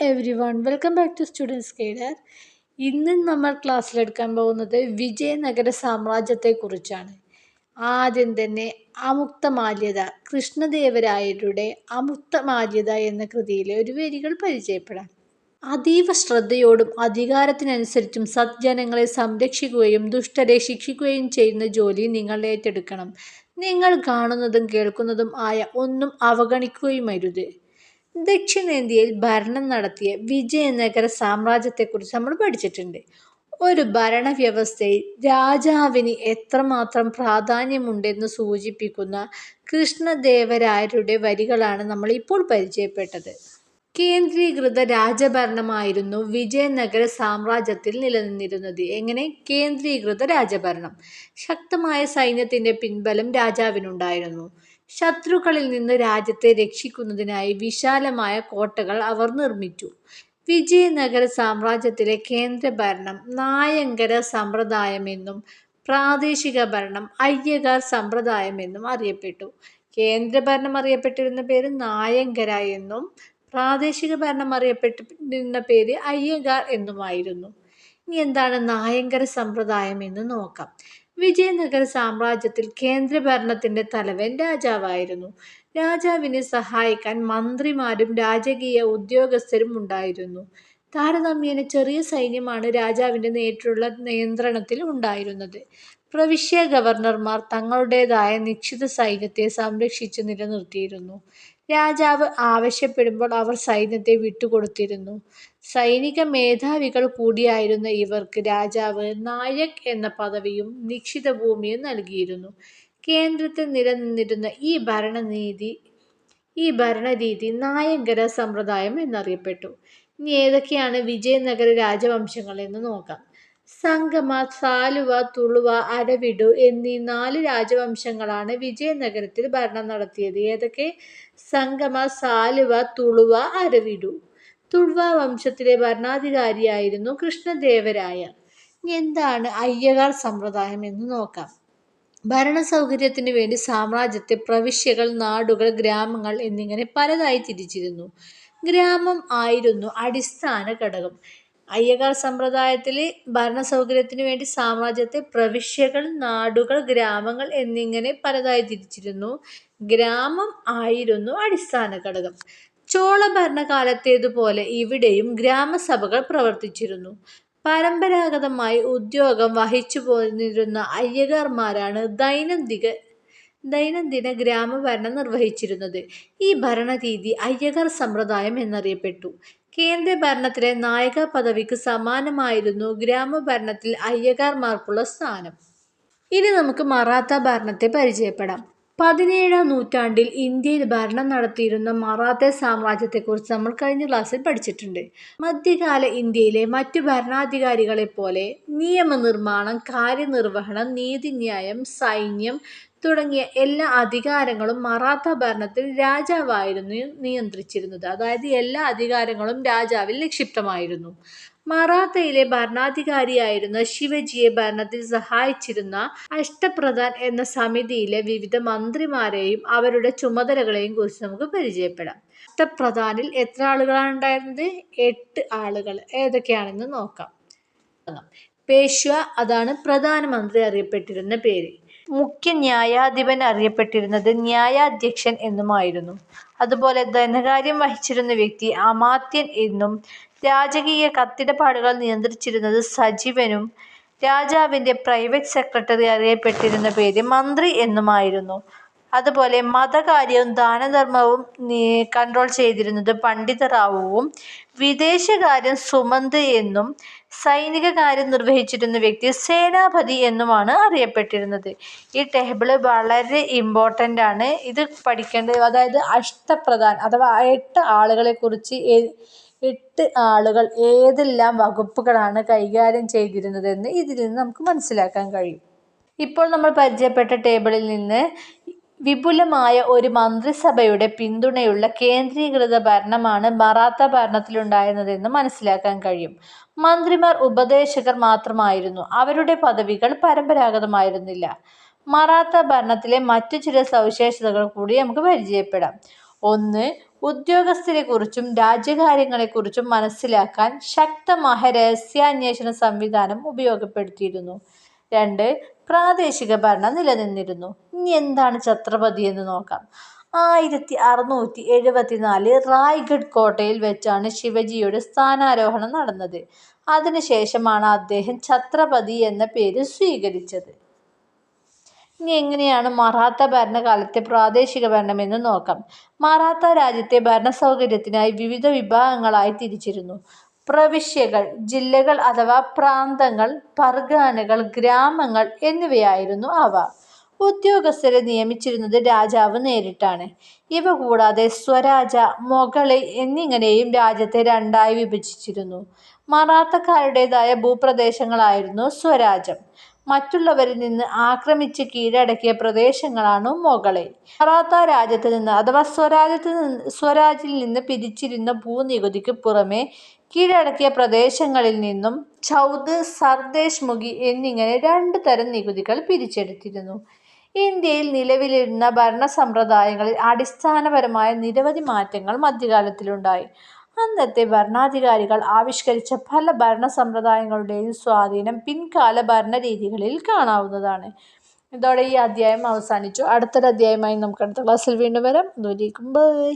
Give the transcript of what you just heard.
Everyone welcome back to students guider ഇന്ന് നമ്മൾ ക്ലാസ്സിലെടുക്കാൻ പോകുന്നത് വിജയനഗര സാമ്രാജ്യത്തെക്കുറിച്ചാണ്. ആദ്യം തന്നെ അമുക്തമാല്യത കൃഷ്ണദേവരായരുടെ അമുക്തമാല്യത എന്ന കൃതിയിലെ ഒരു വരികൾ പരിചയപ്പെടാം. അതീവ ശ്രദ്ധയോടും അധികാരത്തിനനുസരിച്ചും സജ്ജനങ്ങളെ സംരക്ഷിക്കുകയും ദുഷ്ടരെ ശിക്ഷിക്കുകയും ചെയ്യുന്ന ജോലി നിങ്ങൾ ഏറ്റെടുക്കണം. നിങ്ങൾ കാണുന്നതും കേൾക്കുന്നതും ആയ ഒന്നും അവഗണിക്കുകയുമരുത്. ദക്ഷിണേന്ത്യയിൽ ഭരണം നടത്തിയ വിജയനഗര സാമ്രാജ്യത്തെക്കുറിച്ച് നമ്മൾ പഠിച്ചിട്ടുണ്ട്. ഒരു ഭരണവ്യവസ്ഥയിൽ രാജാവിന് എത്രമാത്രം പ്രാധാന്യമുണ്ടെന്ന് സൂചിപ്പിക്കുന്ന കൃഷ്ണദേവരായരുടെ വരികളാണ് നമ്മൾ ഇപ്പോൾ പരിചയപ്പെട്ടത്. കേന്ദ്രീകൃത രാജഭരണമായിരുന്നു വിജയനഗര സാമ്രാജ്യത്തിൽ നിലനിന്നിരുന്നത്. എങ്ങനെ? കേന്ദ്രീകൃത രാജഭരണം. ശക്തമായ സൈന്യത്തിന്റെ പിൻബലം രാജാവിനുണ്ടായിരുന്നു. ശത്രുക്കളിൽ നിന്ന് രാജ്യത്തെ രക്ഷിക്കുന്നതിനായി വിശാലമായ കോട്ടകൾ അവർ നിർമ്മിച്ചു. വിജയനഗര സാമ്രാജ്യത്തിലെ കേന്ദ്ര ഭരണം നായങ്കര സമ്പ്രദായമെന്നും പ്രാദേശിക ഭരണം അയ്യകാർ സമ്പ്രദായമെന്നും അറിയപ്പെട്ടു. കേന്ദ്ര ഭരണം അറിയപ്പെട്ടിരുന്ന പേര് നായങ്കര എന്നും പ്രാദേശിക ഭരണം അറിയപ്പെട്ടിരുന്ന പേര് അയ്യകാർ എന്നുമായിരുന്നു. ഇനി എന്താണ് നായങ്കര സമ്പ്രദായം എന്ന് നോക്കാം. വിജയനഗര സാമ്രാജ്യത്തിൽ കേന്ദ്രഭരണത്തിന്റെ തലവൻ രാജാവായിരുന്നു. രാജാവിനെ സഹായിക്കാൻ മന്ത്രിമാരും രാജകീയ ഉദ്യോഗസ്ഥരും ഉണ്ടായിരുന്നു. താരതമ്യേന ചെറിയ സൈന്യമാണ് രാജാവിന്റെ നേരിട്ടുള്ള നിയന്ത്രണത്തിൽ ഉണ്ടായിരുന്നത്. പ്രവിശ്യ ഗവർണർമാർ തങ്ങളുടേതായ നിശ്ചിത സൈന്യത്തെ സംരക്ഷിച്ച് നിലനിർത്തിയിരുന്നു. രാജാവ് ആവശ്യപ്പെടുമ്പോൾ അവർ സൈന്യത്തെ വിട്ടുകൊടുത്തിരുന്നു. സൈനിക മേധാവികൾ കൂടിയായിരുന്ന ഇവർക്ക് രാജാവ് നായക് എന്ന പദവിയും നിക്ഷിത ഭൂമിയും നൽകിയിരുന്നു. കേന്ദ്രത്തിൽ നിലനിന്നിരുന്ന ഈ ഭരണനീതി ഈ ഭരണരീതി നായങ്കര സമ്പ്രദായം എന്നറിയപ്പെട്ടു. ഇനി ഏതൊക്കെയാണ് വിജയനഗര രാജവംശങ്ങൾ എന്ന് നോക്കാം. സംഗമ സാലുവ തുളുവ അരവിടു എന്നീ നാല് രാജവംശങ്ങളാണ് വിജയനഗരത്തിൽ ഭരണം നടത്തിയത്. ഏതൊക്കെ? സംഗമ സാലുവ തുളുവ അരവിടു. തുളുവ വംശത്തിലെ ഭരണാധികാരിയായിരുന്നു കൃഷ്ണദേവരായ. എന്താണ് അയ്യകാർ സമ്പ്രദായം എന്ന് നോക്കാം. ഭരണ സൗകര്യത്തിന് വേണ്ടി സാമ്രാജ്യത്തെ പ്രവിശ്യകൾ നാടുകൾ ഗ്രാമങ്ങൾ എന്നിങ്ങനെ പലതായി തിരിച്ചിരുന്നു. ഗ്രാമം ആയിരുന്നു അടിസ്ഥാന ഘടകം. അയ്യകാർ സമ്പ്രദായത്തിൽ ഭരണ സൗകര്യത്തിന് വേണ്ടി സാമ്രാജ്യത്തെ പ്രവിശ്യകൾ നാടുകൾ ഗ്രാമങ്ങൾ എന്നിങ്ങനെ പലതായി തിരിച്ചിരുന്നു. ഗ്രാമം ആയിരുന്നു അടിസ്ഥാന ഘടകം. ചോള ഭരണകാലത്തേതുപോലെ ഇവിടെയും ഗ്രാമസഭകൾ പ്രവർത്തിച്ചിരുന്നു. പരമ്പരാഗതമായി ഉദ്യോഗം വഹിച്ചു പോന്നിരുന്ന അയ്യകാർമാരാണ് ദൈനംദിന ദൈനംദിന ഗ്രാമഭരണം നിർവഹിച്ചിരുന്നത്. ഈ ഭരണരീതി അയ്യകാർ സമ്പ്രദായം എന്നറിയപ്പെട്ടു. കേന്ദ്ര ഭരണത്തിലെ നായക പദവിക്ക് സമാനമായിരുന്നു ഗ്രാമഭരണത്തിൽ അയ്യകാർമാർക്കുള്ള സ്ഥാനം. ഇനി നമുക്ക് മറാത്ത ഭരണത്തെ പരിചയപ്പെടാം. പതിനേഴാം നൂറ്റാണ്ടിൽ ഇന്ത്യയിൽ ഭരണം നടത്തിയിരുന്ന മറാത്ത സാമ്രാജ്യത്തെക്കുറിച്ച് നമ്മൾ കഴിഞ്ഞ ക്ലാസ്സിൽ പഠിച്ചിട്ടുണ്ട്. മധ്യകാല ഇന്ത്യയിലെ മറ്റു ഭരണാധികാരികളെ പോലെ നിയമനിർമ്മാണം കാര്യനിർവഹണം നീതിന്യായം സൈന്യം തുടങ്ങിയ എല്ലാ അധികാരങ്ങളും മറാത്ത ഭരണത്തിൽ രാജാവായിരുന്നു നിയന്ത്രിച്ചിരുന്നത്. അതായത് എല്ലാ അധികാരങ്ങളും രാജാവിൽ നിക്ഷിപ്തമായിരുന്നു. മറാത്തയിലെ ഭരണാധികാരിയായിരുന്ന ശിവജിയെ ഭരണത്തിൽ സഹായിച്ചിരുന്ന അഷ്ടപ്രധാൻ എന്ന സമിതിയിലെ വിവിധ മന്ത്രിമാരെയും അവരുടെ ചുമതലകളെയും കുറിച്ച് നമുക്ക് പരിചയപ്പെടാം. അഷ്ടപ്രധാനിൽ എത്ര ആളുകളാണ് ഉണ്ടായിരുന്നത്? എട്ട് ആളുകൾ. ഏതൊക്കെയാണെന്ന് നോക്കാം. പേഷ്വ അതാണ് പ്രധാനമന്ത്രി അറിയപ്പെട്ടിരുന്ന പേര്. മുഖ്യ ന്യായാധിപൻ അറിയപ്പെട്ടിരുന്നത് ന്യായാധ്യക്ഷൻ എന്നുമായിരുന്നു. അതുപോലെ ധനകാര്യം വഹിച്ചിരുന്ന വ്യക്തി അമാത്യൻ എന്നും രാജകീയ കത്തിടപാടുകൾ നിയന്ത്രിച്ചിരുന്നത് സജീവനും രാജാവിന്റെ പ്രൈവറ്റ് സെക്രട്ടറി അറിയപ്പെട്ടിരുന്ന പേര് മന്ത്രി എന്നുമായിരുന്നു. അതുപോലെ മതകാര്യവും ദാനധർമ്മവും കൺട്രോൾ ചെയ്തിരുന്നത് പണ്ഡിതറാവുവും വിദേശകാര്യം സുമന്ത് എന്നും സൈനിക കാര്യം നിർവഹിച്ചിരുന്ന വ്യക്തി സേനാപതി എന്നുമാണ് അറിയപ്പെട്ടിരുന്നത്. ഈ ടേബിൾ വളരെ ഇമ്പോർട്ടന്റ് ആണ്. ഇത് പഠിക്കേണ്ടത് അതായത് അഷ്ടപ്രധാൻ അഥവാ എട്ട് ആളുകളെ കുറിച്ച് എട്ട് ആളുകൾ ഏതെല്ലാം വകുപ്പുകളാണ് കൈകാര്യം ചെയ്തിരുന്നതെന്ന് ഇതിൽ നിന്ന് നമുക്ക് മനസ്സിലാക്കാൻ കഴിയും. ഇപ്പോൾ നമ്മൾ പരിചയപ്പെട്ട ടേബിളിൽ നിന്ന് വിപുലമായ ഒരു മന്ത്രിസഭയുടെ പിന്തുണയുള്ള കേന്ദ്രീകൃത ഭരണമാണ് മറാത്ത ഭരണത്തിലുണ്ടായിരുന്നതെന്ന് മനസ്സിലാക്കാൻ കഴിയും. മന്ത്രിമാർ ഉപദേശകർ മാത്രമായിരുന്നു. അവരുടെ പദവികൾ പരമ്പരാഗതമായിരുന്നില്ല. മറാത്ത ഭരണത്തിലെ മറ്റു ചില സവിശേഷതകൾ കൂടി നമുക്ക് പരിചയപ്പെടാം. ഒന്ന് ഉദ്യോഗസ്ഥരെക്കുറിച്ചും രാജ്യകാര്യങ്ങളെക്കുറിച്ചും മനസ്സിലാക്കാൻ ശക്തമായ രഹസ്യാന്വേഷണ സംവിധാനം ഉപയോഗപ്പെടുത്തിയിരുന്നു. രണ്ട്. പ്രാദേശിക ഭരണം നിലനിന്നിരുന്നു. ഇനി എന്താണ് ഛത്രപതി എന്ന് നോക്കാം. ആയിരത്തി അറുനൂറ്റി എഴുപത്തിനാലിൽ റായ്ഗഡ് കോട്ടയിൽ വെച്ചാണ് ശിവജിയുടെ സ്ഥാനാരോഹണം നടന്നത്. അതിനുശേഷമാണ് അദ്ദേഹം ഛത്രപതി എന്ന പേര് സ്വീകരിച്ചത്. ഇനി എങ്ങനെയാണ് മറാത്ത ഭരണകാലത്തെ പ്രാദേശിക ഭരണം എന്ന് നോക്കാം. മറാത്ത രാജ്യത്തെ ഭരണസൗകര്യത്തിനായി വിവിധ വിഭാഗങ്ങളായി തിരിച്ചിരുന്നു. പ്രവിശ്യകൾ, ജില്ലകൾ അഥവാ പ്രാന്തങ്ങൾ, പർഗാനകൾ, ഗ്രാമങ്ങൾ എന്നിവയായിരുന്നു അവ. ഉദ്യോഗസ്ഥരെ നിയമിച്ചിരുന്നത് രാജാവ് നേരിട്ടാണ്. ഇവ കൂടാതെ സ്വരാജ, മൊഗളെ എന്നിങ്ങനെയും രാജ്യത്തെ രണ്ടായി വിഭജിച്ചിരുന്നു. മറാത്തക്കാരുടേതായ ഭൂപ്രദേശങ്ങളായിരുന്നു സ്വരാജം. മറ്റുള്ളവരിൽ നിന്ന് ആക്രമിച്ച് കീഴടക്കിയ പ്രദേശങ്ങളാണ് മൊഗളൈ. മറാത്ത രാജ്യത്ത് നിന്ന് അഥവാ സ്വരാജിൽ നിന്ന് പിരിച്ചിരുന്ന ഭൂനികുതിക്ക് പുറമേ കീഴടക്കിയ പ്രദേശങ്ങളിൽ നിന്നും ചൗദ്, സർദേശ് മുഖി എന്നിങ്ങനെ രണ്ടു തരം നികുതികൾ പിരിച്ചെടുത്തിരുന്നു. ഇന്ത്യയിൽ നിലവിലിരുന്ന ഭരണസമ്പ്രദായങ്ങളിൽ അടിസ്ഥാനപരമായ നിരവധി മാറ്റങ്ങൾ മധ്യകാലത്തുണ്ടായി. അന്നത്തെ ഭരണാധികാരികൾ ആവിഷ്കരിച്ച പല ഭരണ സമ്പ്രദായങ്ങളുടെയും സ്വാധീനം പിൻകാല ഭരണ രീതികളിൽ കാണാവുന്നതാണ്. ഇതോടെ ഈ അധ്യായം അവസാനിച്ചു. അടുത്തൊരു അധ്യായമായി നമുക്ക് അടുത്ത ക്ലാസ്സിൽ വീണ്ടും വരാം. ബൈ.